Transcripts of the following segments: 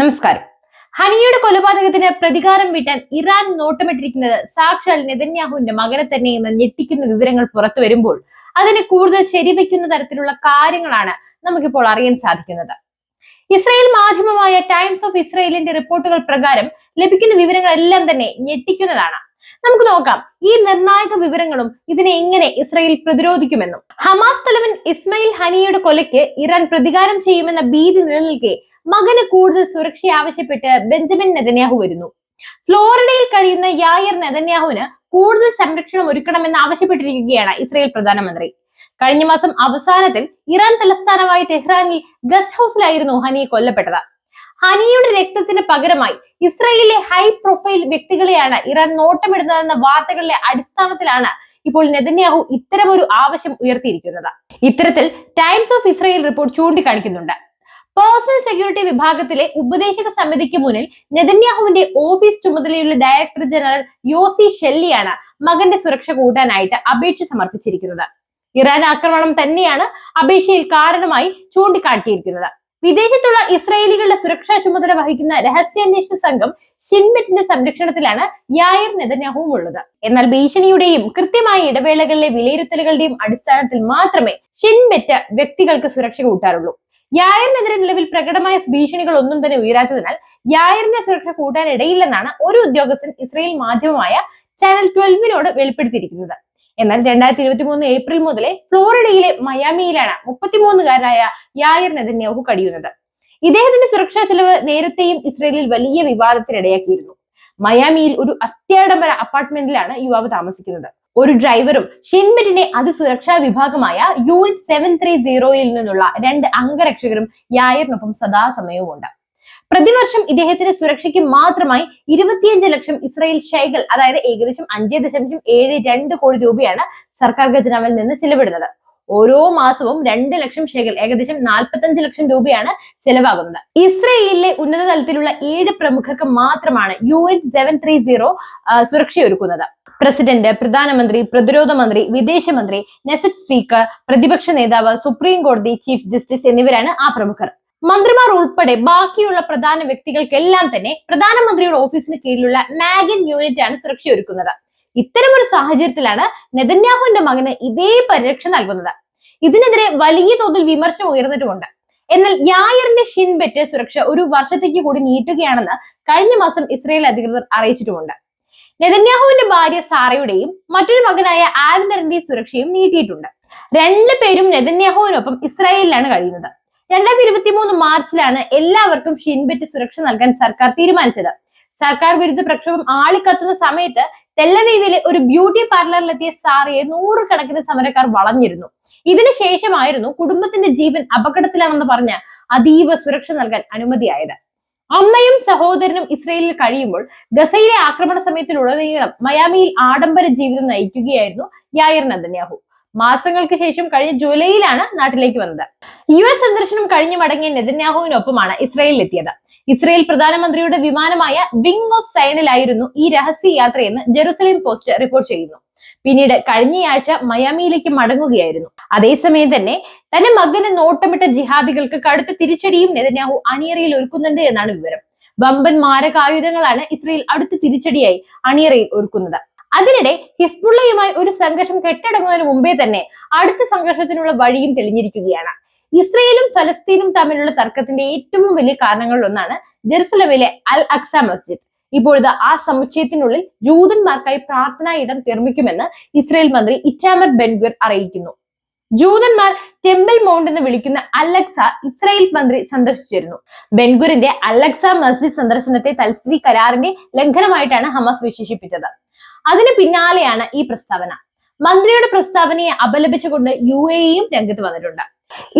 നമസ്കാരം. ഹനിയുടെ കൊലപാതകത്തിന് പ്രതികാരം വീട്ടാൻ ഇറാൻ നോട്ടമിട്ടിരിക്കുന്നത് സാക്ഷാൽ നെതന്യാഹുവിന്റെ മകനെ തന്നെ എന്ന് ഞെട്ടിക്കുന്ന വിവരങ്ങൾ പുറത്തു വരുമ്പോൾ അതിനെ കൂടുതൽ ശരിവയ്ക്കുന്ന തരത്തിലുള്ള കാര്യങ്ങളാണ് നമുക്കിപ്പോൾ അറിയാൻ സാധിക്കുന്നത്. ഇസ്രായേൽ മാധ്യമമായ ടൈംസ് ഓഫ് ഇസ്രായേലിന്റെ റിപ്പോർട്ടുകൾ പ്രകാരം ലഭിക്കുന്ന വിവരങ്ങളെല്ലാം തന്നെ ഞെട്ടിക്കുന്നതാണ്. നമുക്ക് നോക്കാം ഈ നിർണായക വിവരങ്ങളും ഇതിനെ എങ്ങനെ ഇസ്രായേൽ പ്രതിരോധിക്കുമെന്നും. ഹമാസ് തലവൻ ഇസ്മയിൽ ഹനിയുടെ കൊലയ്ക്ക് ഇറാൻ പ്രതികാരം ചെയ്യുമെന്ന ഭീതി നിലനിൽക്കെ മകന് കൂടുതൽ സുരക്ഷ ആവശ്യപ്പെട്ട് ബെഞ്ചമിൻ നെതന്യാഹു വരുന്നു. ഫ്ലോറിഡയിൽ കഴിയുന്ന യായർ നെതന്യാഹുവിന് കൂടുതൽ സംരക്ഷണം ഒരുക്കണമെന്ന് ആവശ്യപ്പെട്ടിരിക്കുകയാണ് ഇസ്രയേൽ പ്രധാനമന്ത്രി. കഴിഞ്ഞ മാസം അവസാനത്തിൽ ഇറാൻ തലസ്ഥാനമായ ടെഹ്റാനിൽ ഗസ്റ്റ് ഹൗസിലായിരുന്നു ഹനിയെ കൊല്ലപ്പെട്ടത്. ഹനിയുടെ രക്തത്തിന് പകരമായി ഇസ്രയേലിലെ ഹൈ പ്രൊഫൈൽ വ്യക്തികളെയാണ് ഇറാൻ നോട്ടമിടുന്നതെന്ന വാർത്തകളിലെ അടിസ്ഥാനത്തിലാണ് ഇപ്പോൾ നെതന്യാഹു ഇത്തരമൊരു ആവശ്യം ഉയർത്തിയിരിക്കുന്നത്. ഇത്തരത്തിൽ ടൈംസ് ഓഫ് ഇസ്രയേൽ റിപ്പോർട്ട് ചൂണ്ടിക്കാണിക്കുന്നുണ്ട്. പേഴ്സണൽ സെക്യൂരിറ്റി വിഭാഗത്തിലെ ഉപദേശക സമിതിക്ക് മുന്നിൽ നെതന്യാഹുവിന്റെ ഓഫീസ് ചുമതലയുള്ള ഡയറക്ടർ ജനറൽ യോസി ഷെല്ലിയാണ് മകന്റെ സുരക്ഷ കൂട്ടാനായിട്ട് അപേക്ഷ സമർപ്പിച്ചിരിക്കുന്നത്. ഇറാൻ ആക്രമണം തന്നെയാണ് അപേക്ഷയിൽ കാരണമായി ചൂണ്ടിക്കാട്ടിയിരിക്കുന്നത്. വിദേശത്തുള്ള ഇസ്രയേലികളുടെ സുരക്ഷാ ചുമതല വഹിക്കുന്ന രഹസ്യാന്വേഷണ സംഘം ഷിൻബെറ്റിന്റെ സംരക്ഷണത്തിലാണ് യായർ നെതന്യാഹുവും ഉള്ളത് എന്നാൽ ഭീഷണിയുടെയും കൃത്യമായ ഇടവേളകളിലെ വിലയിരുത്തലുകളുടെയും അടിസ്ഥാനത്തിൽ മാത്രമേ ഷിൻബെറ്റ് വ്യക്തികൾക്ക് സുരക്ഷ കൂട്ടാറുള്ളൂ. യായറിനെതിരെ നിലവിൽ പ്രകടമായ ഭീഷണികൾ ഒന്നും തന്നെ ഉയരാത്തതിനാൽ യായറിന്റെ സുരക്ഷ കൂട്ടാൻ ഇടയില്ലെന്നാണ് ഒരു ഉദ്യോഗസ്ഥൻ ഇസ്രയേൽ മാധ്യമമായ ചാനൽ ട്വൽവിനോട് വെളിപ്പെടുത്തിയിരിക്കുന്നത്. എന്നാൽ രണ്ടായിരത്തി ഇരുപത്തി മൂന്ന് ഏപ്രിൽ മുതലേ ഫ്ലോറിഡയിലെ മയാമിയിലാണ് മുപ്പത്തിമൂന്നുകാരനായ യായർ നെതന്യാഹു കടിയുന്നത്. ഇദ്ദേഹത്തിന്റെ സുരക്ഷാ ചെലവ് നേരത്തെയും ഇസ്രയേലിൽ വലിയ വിവാദത്തിനിടയാക്കിയിരുന്നു. മയാമിയിൽ ഒരു അത്യാഡംബര അപ്പാർട്ട്മെന്റിലാണ് യുവാവ് താമസിക്കുന്നത്. ഒരു ഡ്രൈവറും ഷിൻബെറ്റിന്റെ അതിസുരക്ഷാ വിഭാഗമായ യൂണിറ്റ് സെവൻ ത്രീ സീറോയിൽ നിന്നുള്ള രണ്ട് അംഗരക്ഷകരും യായറിനൊപ്പം സദാസമയവും ഉണ്ട് പ്രതിവർഷം ഇദ്ദേഹത്തിന്റെ സുരക്ഷയ്ക്ക് മാത്രമായി ഇരുപത്തിയഞ്ച് ലക്ഷം ഇസ്രായേൽ ഷൈകൾ അതായത് ഏകദേശം അഞ്ച് ദശാംശം ഏഴ് രണ്ട് കോടി രൂപയാണ് സർക്കാർ ഖജനാവിൽ നിന്ന് ചിലവിടുന്നത്. ഓരോ മാസവും രണ്ട് ലക്ഷം ഷെകൾ ഏകദേശം നാൽപ്പത്തഞ്ച് ലക്ഷം രൂപയാണ് ചെലവാകുന്നത്. ഇസ്രയേലിലെ ഉന്നത തലത്തിലുള്ള ഏഴ് പ്രമുഖർക്ക് മാത്രമാണ് യൂണിറ്റ് സെവൻ ത്രീ സീറോ സുരക്ഷയൊരുക്കുന്നത്. പ്രസിഡന്റ് പ്രധാനമന്ത്രി പ്രതിരോധ മന്ത്രി വിദേശമന്ത്രി നെസറ്റ് സ്പീക്കർ പ്രതിപക്ഷ നേതാവ് സുപ്രീം കോടതി ചീഫ് ജസ്റ്റിസ് എന്നിവരാണ് ആ പ്രമുഖർ. മന്ത്രിമാർ ഉൾപ്പെടെ ബാക്കിയുള്ള പ്രധാന വ്യക്തികൾക്കെല്ലാം തന്നെ പ്രധാനമന്ത്രിയുടെ ഓഫീസിന് കീഴിലുള്ള മാഗൻ യൂണിറ്റ് ആണ് സുരക്ഷയൊരുക്കുന്നത് ഇത്തരമൊരു സാഹചര്യത്തിലാണ് നെതന്യാഹുവിന്റെ മകന് ഇതേ പരിരക്ഷ നൽകുന്നത്. ഇതിനെതിരെ വലിയ തോതിൽ വിമർശനം ഉയർന്നിട്ടുമുണ്ട്. എന്നാൽ യായറിന്റെ ഷിൻബെറ്റ് സുരക്ഷ ഒരു വർഷത്തേക്ക് കൂടി നീട്ടുകയാണെന്ന് കഴിഞ്ഞ മാസം ഇസ്രയേൽ അധികൃതർ അറിയിച്ചിട്ടുമുണ്ട്. നെതന്യാഹുവിന്റെ ഭാര്യ സാറയുടെയും മറ്റൊരു മകനായ ആവിനറിന്റെയും സുരക്ഷയും നീട്ടിയിട്ടുണ്ട്. രണ്ടു പേരും നെതന്യാഹുവിനൊപ്പം ഇസ്രായേലിലാണ് കഴിയുന്നത്. രണ്ടായിരത്തി ഇരുപത്തി മൂന്ന് മാർച്ചിലാണ് എല്ലാവർക്കും ഷിൻബെറ്റ് സുരക്ഷ നൽകാൻ സർക്കാർ തീരുമാനിച്ചത്. സർക്കാർ വിരുദ്ധ പ്രക്ഷോഭം ആളിക്കത്തുന്ന സമയത്ത് തെല്ലവീവിലെ ഒരു ബ്യൂട്ടി പാർലറിലെത്തിയ സാറയെ നൂറുകണക്കിന് സമരക്കാർ വളഞ്ഞിരുന്നു. ഇതിനു ശേഷമായിരുന്നു കുടുംബത്തിന്റെ ജീവൻ അപകടത്തിലാണെന്ന് പറഞ്ഞ് അതീവ സുരക്ഷ നൽകാൻ അനുമതിയായത്. അമ്മയും സഹോദരനും ഇസ്രയേലിൽ കഴിയുമ്പോൾ ഗസയിലെ ആക്രമണ സമയത്തിലുടനീളം മയാമിയിൽ ആഡംബര ജീവിതം നയിക്കുകയായിരുന്നു യായർ നന്ദന്യാഹു മാസങ്ങൾക്ക് ശേഷം കഴിഞ്ഞ ജൂലൈയിലാണ് നാട്ടിലേക്ക് വന്നത്. യു എസ് സന്ദർശനം കഴിഞ്ഞു മടങ്ങിയ നെതന്യാഹുവിനൊപ്പമാണ് ഇസ്രയേലിൽ എത്തിയത് ഇസ്രയേൽ പ്രധാനമന്ത്രിയുടെ വിമാനമായ വിംഗ് ഓഫ് സൈനിലായിരുന്നു ഈ രഹസ്യ യാത്രയെന്ന് ജെറുസലേം പോസ്റ്റ് റിപ്പോർട്ട് ചെയ്യുന്നു. പിന്നീട് കഴിഞ്ഞയാഴ്ച മയാമിയിലേക്ക് മടങ്ങുകയായിരുന്നു. അതേസമയം തന്നെ തന്റെ മകന് നോട്ടമിട്ട ജിഹാദികൾക്ക് കടുത്ത തിരിച്ചടിയും നെതന്യാഹു അണിയറയിൽ ഒരുക്കുന്നുണ്ട് എന്നാണ് വിവരം. വമ്പൻ മാരകായുധങ്ങളാണ് ഇസ്രയേൽ അടുത്ത തിരിച്ചടിയായി അണിയറയിൽ ഒരുക്കുന്നത്. അതിനിടെ ഹിസ്ബുള്ളയുമായി ഒരു സംഘർഷം കെട്ടടങ്ങുന്നതിന് മുമ്പേ തന്നെ അടുത്ത സംഘർഷത്തിനുള്ള വഴിയും തെളിഞ്ഞിരിക്കുകയാണ്. ഇസ്രയേലും ഫലസ്തീനും തമ്മിലുള്ള തർക്കത്തിന്റെ ഏറ്റവും വലിയ കാരണങ്ങളിൽ ഒന്നാണ് ജെറുസലമിലെ അൽ അക്സ മസ്ജിദ്. ഇപ്പോഴത്തെ ആ സമുച്ചയത്തിനുള്ളിൽ ജൂതന്മാർക്കായി പ്രാർത്ഥനാ ഇടം നിർമ്മിക്കുമെന്ന് ഇസ്രയേൽ മന്ത്രി ഇറ്റാമർ ബെൻഗുർ അറിയിക്കുന്നു. ജൂതന്മാർ ടെമ്പിൾ മൗണ്ട് എന്ന് വിളിക്കുന്ന അലക്സ ഇസ്രായേൽ മന്ത്രി സന്ദർശിച്ചിരുന്നു. ബെൻഗുറിന്റെ അലക്സ മസ്ജിദ് സന്ദർശനത്തെ തൽസ്ഥിതി കരാറിന്റെ ലംഘനമായിട്ടാണ് ഹമാസ് വിശേഷിപ്പിച്ചത്. അതിന് പിന്നാലെയാണ് ഈ പ്രസ്താവന. മന്ത്രിയുടെ പ്രസ്താവനയെ അപലപിച്ചുകൊണ്ട് യു എയും രംഗത്ത് വന്നിട്ടുണ്ട്.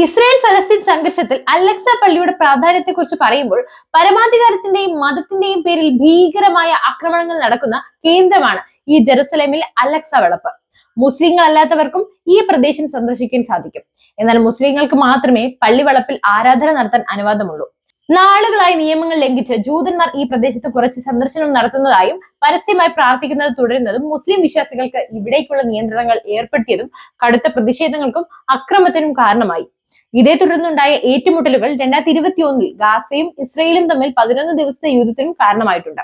ഇസ്രായേൽ ഫലസ്തീൻ സംഘർഷത്തിൽ അലക്സ പള്ളിയുടെ പ്രാധാന്യത്തെക്കുറിച്ച് പറയുമ്പോൾ പരമാധികാരത്തിന്റെയും മതത്തിന്റെയും പേരിൽ ഭീകരമായ ആക്രമണങ്ങൾ നടക്കുന്ന കേന്ദ്രമാണ് ഈ ജെറുസലേമിൽ അലക്സ വിളപ്പ് മുസ്ലിങ്ങൾ അല്ലാത്തവർക്കും ഈ പ്രദേശം സന്ദർശിക്കാൻ സാധിക്കും. എന്നാൽ മുസ്ലിങ്ങൾക്ക് മാത്രമേ പള്ളിവളപ്പിൽ ആരാധന നടത്താൻ അനുവാദമുള്ളൂ. നാളുകളായി നിയമങ്ങൾ ലംഘിച്ച് ജൂതന്മാർ ഈ പ്രദേശത്ത് കുറച്ച് സന്ദർശനം നടത്തുന്നതായും പരസ്യമായി പ്രാർത്ഥിക്കുന്നത് തുടരുന്നതും മുസ്ലിം വിശ്വാസികൾക്ക് ഇവിടേക്കുള്ള നിയന്ത്രണങ്ങൾ ഏർപ്പെടുത്തിയതും കടുത്ത പ്രതിഷേധങ്ങൾക്കും അക്രമത്തിനും കാരണമായി. ഇതേ തുടർന്നുണ്ടായ ഏറ്റുമുട്ടലുകൾ രണ്ടായിരത്തി ഇരുപത്തി ഒന്നിൽ ഗാസയും ഇസ്രയേലും തമ്മിൽ പതിനൊന്ന് ദിവസത്തെ യുദ്ധത്തിനും കാരണമായിട്ടുണ്ട്.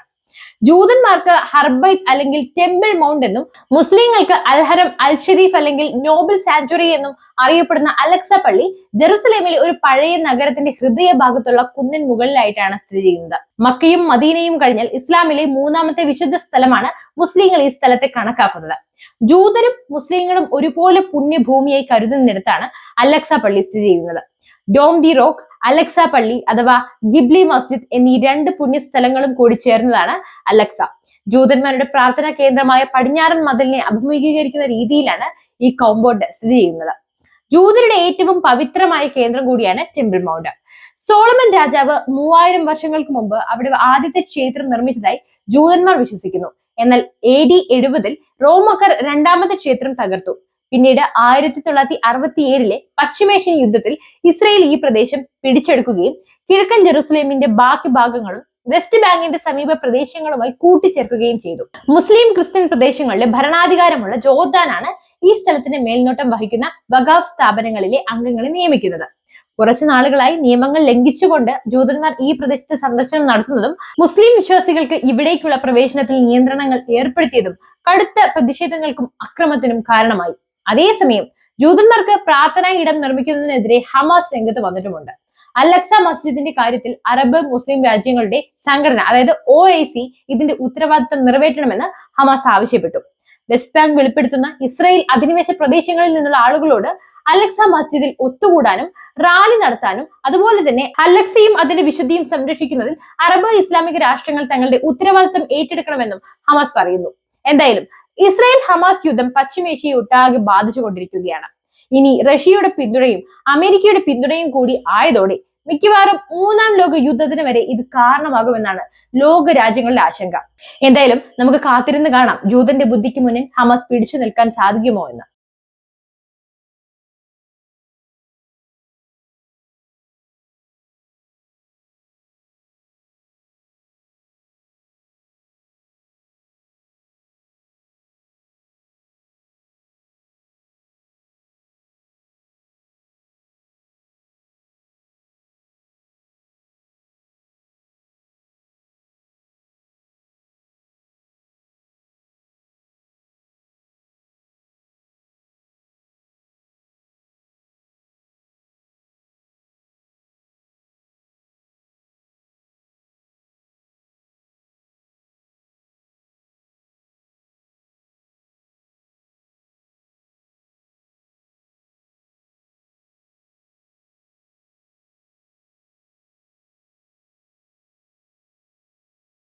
ജൂതന്മാർക്ക് ഹർബൈത്ത് അല്ലെങ്കിൽ ടെമ്പിൾ മൗണ്ട് എന്നും മുസ്ലിങ്ങൾക്ക് അൽഹരം അൽ ഷരീഫ് അല്ലെങ്കിൽ നോബൽ സാഞ്ചുറി എന്നും അറിയപ്പെടുന്ന അലക്സ പള്ളി ജെറുസലേമിലെ ഒരു പഴയ നഗരത്തിന്റെ ഹൃദയഭാഗത്തുള്ള കുന്നിൻ മുകളിലായിട്ടാണ് സ്ഥിതി ചെയ്യുന്നത്. മക്കയും മദീനയും കഴിഞ്ഞാൽ ഇസ്ലാമിലെ മൂന്നാമത്തെ വിശുദ്ധ സ്ഥലമാണ് മുസ്ലിങ്ങൾ ഈ സ്ഥലത്തെ കണക്കാക്കുന്നത്. ജൂതരും മുസ്ലിങ്ങളും ഒരുപോലെ പുണ്യഭൂമിയായി കരുതുന്നിടത്താണ് അലക്സ പള്ളി സ്ഥിതി ചെയ്യുന്നത്. ഡോം ദി റോക്ക് അലക്സ പള്ളി അഥവാ ഗിബ്ലി മസ്ജിദ് എന്നീ രണ്ട് പുണ്യസ്ഥലങ്ങളും കൂടി ചേർന്നതാണ് അലക്സ. ജൂതന്മാരുടെ പ്രാർത്ഥനാ കേന്ദ്രമായ പടിഞ്ഞാറൻ മതിലിനെ അഭിമുഖീകരിക്കുന്ന രീതിയിലാണ് ഈ കോമ്പൗണ്ട് സ്ഥിതി ചെയ്യുന്നത്. ജൂതരുടെ ഏറ്റവും പവിത്രമായ കേന്ദ്രം കൂടിയാണ് ടെമ്പിൾ മൗണ്ട് സോളമൻ രാജാവ് മൂവായിരം വർഷങ്ങൾക്ക് മുമ്പ് അവിടെ ആദ്യത്തെ ക്ഷേത്രം നിർമ്മിച്ചതായി ജൂതന്മാർ വിശ്വസിക്കുന്നു. എന്നാൽ എ ഡി എഴുപതിൽ റോമക്കാർ രണ്ടാമത്തെ ക്ഷേത്രം തകർത്തു. പിന്നീട് ആയിരത്തി തൊള്ളായിരത്തി അറുപത്തി ഏഴിലെ പശ്ചിമേഷ്യൻ യുദ്ധത്തിൽ ഇസ്രയേൽ ഈ പ്രദേശം പിടിച്ചെടുക്കുകയും കിഴക്കൻ ജെറുസലേമിന്റെ ബാക്കി ഭാഗങ്ങളും വെസ്റ്റ് ബാങ്കിന്റെ സമീപ പ്രദേശങ്ങളുമായി കൂട്ടിച്ചേർക്കുകയും ചെയ്തു. മുസ്ലിം ക്രിസ്ത്യൻ പ്രദേശങ്ങളിലെ ഭരണാധികാരമുള്ള ജോർദാനാണ് ഈ സ്ഥലത്തിന്റെ മേൽനോട്ടം വഹിക്കുന്ന വഖാഫ് സ്ഥാപനങ്ങളിലെ അംഗങ്ങളെ നിയമിക്കുന്നത്. കുറച്ചു നാളുകളായി നിയമങ്ങൾ ലംഘിച്ചുകൊണ്ട് ജൂതന്മാർ ഈ പ്രദേശത്ത് സന്ദർശനം നടത്തുന്നതും മുസ്ലിം വിശ്വാസികൾക്ക് ഇവിടേക്കുള്ള പ്രവേശനത്തിൽ നിയന്ത്രണങ്ങൾ ഏർപ്പെടുത്തിയതും കടുത്ത പ്രതിഷേധങ്ങൾക്കും അക്രമത്തിനും കാരണമായി. അതേസമയം ജൂതന്മാർക്ക് പ്രാർത്ഥനാ ഇടം നിർമ്മിക്കുന്നതിനെതിരെ ഹമാസ് രംഗത്ത് വന്നിട്ടുമുണ്ട്. അലക്സ മസ്ജിദിന്റെ കാര്യത്തിൽ അറബ് മുസ്ലിം രാജ്യങ്ങളുടെ സംഘടന അതായത് ഒ ഐ സി ഇതിന്റെ ഉത്തരവാദിത്വം നിറവേറ്റണമെന്ന് ഹമാസ് ആവശ്യപ്പെട്ടു. വെസ്റ്റ് ബാങ്ക് വെളിപ്പെടുത്തുന്ന ഇസ്രായേൽ അധിനിവേശ പ്രദേശങ്ങളിൽ നിന്നുള്ള ആളുകളോട് അലക്സ മസ്ജിദിൽ ഒത്തുകൂടാനും റാലി നടത്താനും അതുപോലെ തന്നെ അലക്സയും അതിന്റെ വിശുദ്ധിയും സംരക്ഷിക്കുന്നതിൽ അറബ് ഇസ്ലാമിക രാഷ്ട്രങ്ങൾ തങ്ങളുടെ ഉത്തരവാദിത്തം ഏറ്റെടുക്കണമെന്നും ഹമാസ് പറയുന്നു. എന്തായാലും ഇസ്രായേൽ ഹമാസ് യുദ്ധം പശ്ചിമേഷ്യയെ ഒട്ടാകെ ബാധിച്ചുകൊണ്ടിരിക്കുകയാണ് ഇനി റഷ്യയുടെ പിന്തുണയും അമേരിക്കയുടെ പിന്തുണയും കൂടി ആയതോടെ മിക്കവാറും മൂന്നാം ലോക യുദ്ധത്തിന് വരെ ഇത് കാരണമാകുമെന്നാണ് ലോക രാജ്യങ്ങളുടെ ആശങ്ക. എന്തായാലും നമുക്ക് കാത്തിരുന്ന് കാണാം. ജൂതന്റെ ബുദ്ധിക്ക് മുന്നിൽ ഹമാസ് പിടിച്ചു നിൽക്കാൻ സാധിക്കുമോ എന്ന്.